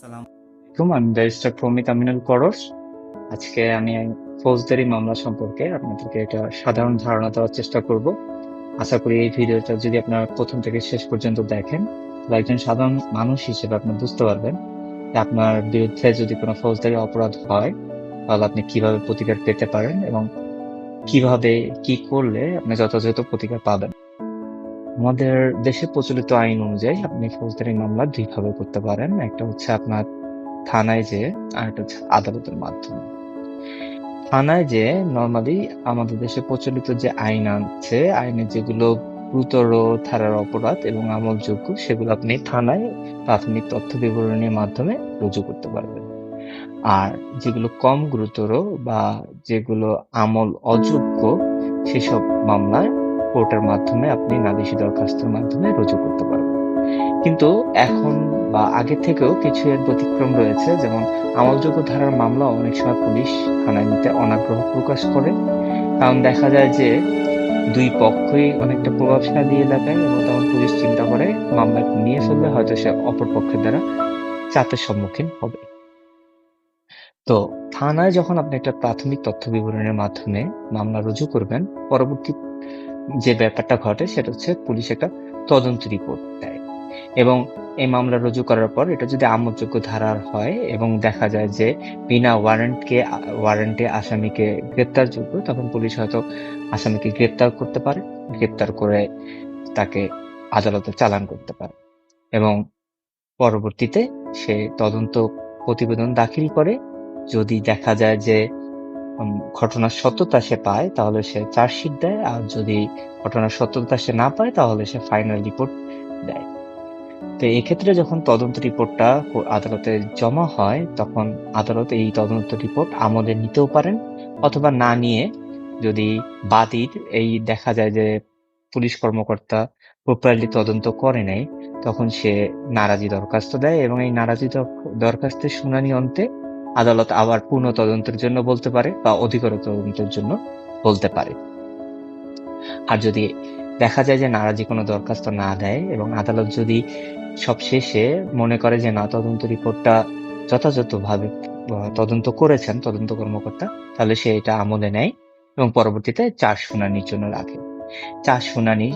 আসসালামু আমি ব্যারিস্টার প্রমিত আমিনুল পরশ। আজকে আমি ফৌজদারি মামলা সম্পর্কে আপনাদেরকে এটা সাধারণ ধারণা দেওয়ার চেষ্টা করব। আশা করি এই ভিডিওটা যদি আপনারা প্রথম থেকে শেষ পর্যন্ত দেখেন, তাহলে একজন সাধারণ মানুষ হিসেবে আপনি বুঝতে পারবেন আপনার বিরুদ্ধে যদি কোনো ফৌজদারি অপরাধ হয়, তাহলে আপনি কীভাবে প্রতিকার পেতে পারেন এবং কীভাবে কি করলে আপনি যথাযথ প্রতিকার পাবেন। আমাদের দেশে প্রচলিত আইন অনুযায়ী আপনি ফৌজদারি মামলা দুইভাবে করতে পারেন। একটা হচ্ছে আপনার থানায় যে আর একটা হচ্ছে আদালতের মাধ্যমে। থানায় যে নর্মালি আমাদের দেশে প্রচলিত যে আইন আছে, আইনে যেগুলো গুরুতর ধারার অপরাধ এবং আমলযোগ্য, সেগুলো আপনি থানায় প্রাথমিক তথ্য বিবরণীর মাধ্যমে রুজু করতে পারবেন। আর যেগুলো কম গুরুতর বা যেগুলো আমল অযোগ্য, সেসব মামলায় কোর্টের মাধ্যমে আপনি নালিশি দরখাস্তের মাধ্যমে রুজু করতে পারবেন। কিন্তু এখন বা আগে থেকেও কিছু এর ব্যতিক্রম রয়েছে, যেমন আমলযোগ্য ধারার মামলা অনেক সময় পুলিশ থানায় নিতে অনাগ্রহ প্রকাশ করে। কারণ দেখা যায় যে দুই পক্ষই অনেকটা প্রভাবশালী এলাকায় এবং তখন পুলিশ চিন্তা করে, মামলা নিয়ে ফেললে হয়তো সে অপর পক্ষের দ্বারা চাপের সম্মুখীন হবে। তো থানায় যখন আপনি একটা প্রাথমিক তথ্য বিবরণের মাধ্যমে মামলা রুজু করবেন, পরবর্তী যে ব্যাপারটা ঘটে সেটা হচ্ছে পুলিশ একটা তদন্ত রিপোর্ট দেয়। এবং এই মামলা রুজু করার পর এটা যদি আমলযোগ্য ধারার হয় এবং দেখা যায় যে বিনা ওয়ারেন্টকে, ওয়ারেন্টে আসামিকে গ্রেপ্তারযোগ্য তখন পুলিশ হয়তো আসামিকে গ্রেপ্তার করতে পারে, গ্রেপ্তার করে তাকে আদালতে চালান করতে পারে। এবং পরবর্তীতে সে তদন্ত প্রতিবেদন দাখিল করে, যদি দেখা যায় যে ঘটনার সত্যতা সে পায়, তাহলে সে চার্জশিট দেয়। আর যদি ঘটনার সত্যতা সে না পায়, তাহলে সে ফাইনাল রিপোর্ট দেয়। তো এক্ষেত্রে যখন তদন্ত রিপোর্টটা আদালতে জমা হয়, তখন আদালত এই তদন্ত রিপোর্ট আমলে নিতেও পারেন, অথবা না নিয়ে যদি বাদীর এই দেখা যায় যে পুলিশ কর্মকর্তা প্রপারলি তদন্ত করে নাই তখন সে নারাজি দরখাস্ত দেয় এবং এই নারাজি দরখাস্তের শুনানি অন্তে আদালত আবার পূর্ণ তদন্তের জন্য বলতে পারে বা অধিকতর তদন্তের জন্য বলতে পারে। আর যদি দেখা যায় যে নারাজি কোনো দরখাস্ত না দেয় এবং আদালত যদি সবশেষে মনে করে যে না, তদন্ত রিপোর্টটা যথাযথভাবে তদন্ত করেছেন, তদন্ত কর্মকর্তা, তাহলে সে এটা আমলে নেয় এবং পরবর্তীতে চার শুনানির জন্য রাখে। চার শুনানি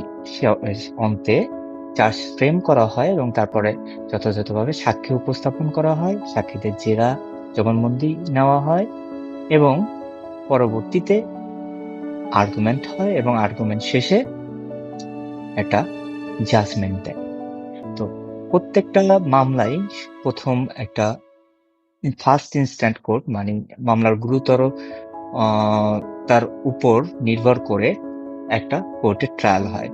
অন্তে চার্জ ফ্রেম করা হয় এবং তারপরে যথাযথভাবে সাক্ষী উপস্থাপন করা হয়, সাক্ষীদের জেরা জবানবন্দি নেওয়া হয় এবং পরবর্তীতে আর্গুমেন্ট হয় এবং আর্গুমেন্ট শেষে একটা জাজমেন্ট দেয়। তো প্রত্যেকটা মামলায় প্রথম একটা ফার্স্ট ইনস্ট্যান্ট কোর্ট মানে মামলার গুরুতর তার উপর নির্ভর করে একটা কোর্টে ট্রায়াল হয়।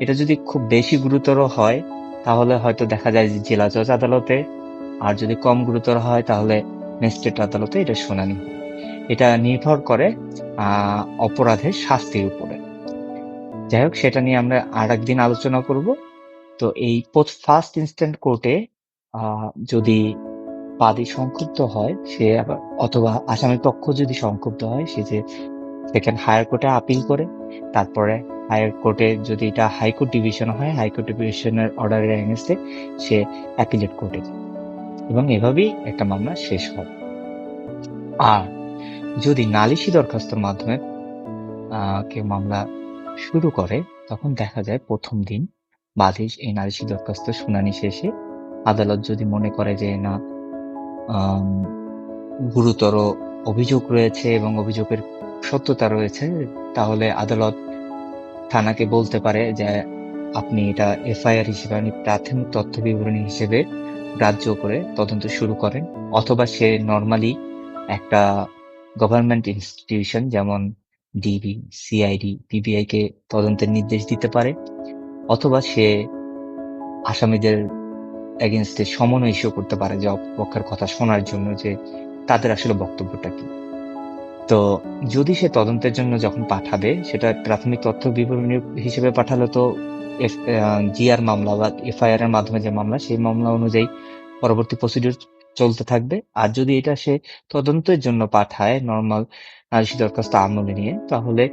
এটা যদি খুব বেশি গুরুতর হয়, তাহলে হয়তো দেখা যায় যে জেলা জজ আদালতে, আর যদি কম গুরুতর হয়, তাহলে ম্যাজিস্ট্রেট আদালতে এটা শুনানি। এটা নির্ভর করে অপরাধের শাস্তির উপরে। যাই হোক, সেটা নিয়ে আমরা আর একদিন আলোচনা করব। তো এই ফার্স্ট ইনস্ট্যান্ট কোর্টে যদি বাদী সংক্ষুব্ধ হয়, সে আবার, অথবা আসামি পক্ষ যদি সংক্ষুব্ধ হয়, সে যে সেকেন্ড হায়ার কোর্টে আপিল করে, তারপরে হায়ার কোর্টে যদি এটা হাইকোর্ট ডিভিশন হয়, হাইকোর্ট ডিভিশনের অর্ডারের এগেনস্টে সে অ্যাপিলেট কোর্টে যায়। এবং এভাবেই একটা মামলা শেষ হয়। আর যদি নালিশি দরখাস্তের মাধ্যমে কেউ মামলা শুরু করে, তখন দেখা যায় প্রথম দিন বাদী এই নালিশি দরখাস্ত শুনানি শেষে আদালত যদি মনে করে যে না গুরুতর অভিযোগ রয়েছে এবং অভিযোগের সত্যতা রয়েছে, তাহলে আদালত থানাকে বলতে পারে যে, আপনি এটা এফআইআর হিসেবে, আপনি প্রাথমিক তথ্য বিবরণী হিসেবে গ্রাহ্য করে তদন্ত শুরু করেন, অথবা সে নর্মালি একটা গভর্নমেন্ট ইনস্টিটিউশন যেমন ডিবি সিআইডি পিবিআই কে তদন্তের নির্দেশ দিতে পারে, অথবা সে আসামিদের এগেনস্টে সমন্বয় ইস্যু করতে পারে যে অপক্ষের কথা শোনার জন্য যে তাদের আসলে বক্তব্যটা কি। তো যদি সে তদন্তের জন্য যখন পাঠাবে, সেটা প্রাথমিক তথ্য বিবরণী হিসেবে পাঠালে তো জিআর মামলা বা এফআইআর এর মাধ্যমে যে মামলা, সেই মামলা অনুযায়ী পরবর্তী প্রসিডিউর চলতে থাকবে। আর যদি এটা সে তদন্তের জন্য পাঠায় নর্মাল দরখাস্ত আমলে নিয়ে, তাহলে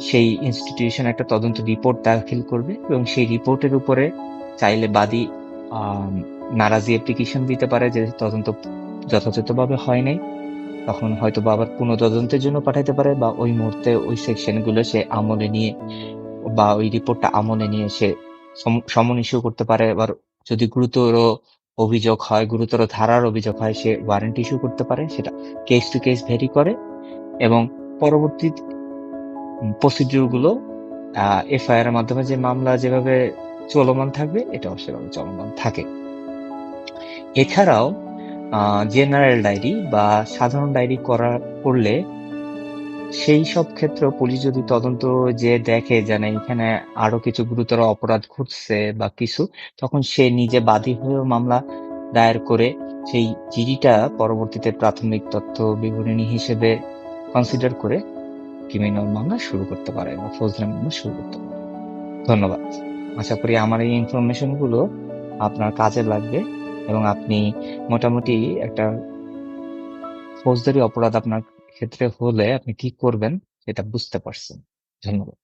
সেই ইনস্টিটিউশন একটা তদন্ত রিপোর্ট দাখিল করবে এবং সেই রিপোর্টের উপরে চাইলে বাদী নারাজি অ্যাপ্লিকেশন দিতে পারে যে তদন্ত যথাযথভাবে হয় নাই। তখন হয়তো বা আবার পুনঃতদন্তের জন্য পাঠাইতে পারে বা ওই মুহূর্তে ওই সেকশনগুলো সে আমলে নিয়ে বা ওই রিপোর্টটা আমলে নিয়ে সে সমন ইস্যু করতে পারে এবার যদি গুরুতর অভিযোগ হয়, গুরুতর ধারার অভিযোগ হয়, সে ওয়ারেন্ট ইস্যু করতে পারে, সেটা কেস টু কেস ভেরি করে এবং পরবর্তী প্রসিডিউরগুলো এফআইআর এর মাধ্যমে যে মামলা যেভাবে চলমান থাকবে, এটাও সেভাবে চলমান থাকে। এছাড়াও জেনারেল ডায়েরি বা সাধারণ ডায়েরি করা, করলে সেই সব ক্ষেত্রে পুলিশ যদি তদন্ত যে দেখে যে না, এখানে আরও কিছু গুরুতর অপরাধ ঘটছে বা কিছু, তখন সে নিজে বাদী হয়েও মামলা দায়ের করে সেই জিডিটা পরবর্তীতে প্রাথমিক তথ্য বিবরণী হিসেবে কনসিডার করে ক্রিমিনাল মামলা শুরু করতে পারে বা ফৌজদারি মামলা শুরু করতে পারে। ধন্যবাদ। আশা করি আমার এই ইনফরমেশনগুলো আপনার কাজে লাগবে এবং আপনি মোটামুটি একটা ফৌজদারি অপরাধ আপনার ক্ষেত্রে হলে আপনি কি করবেন? এটা বুঝতে পারছেন। ধন্যবাদ।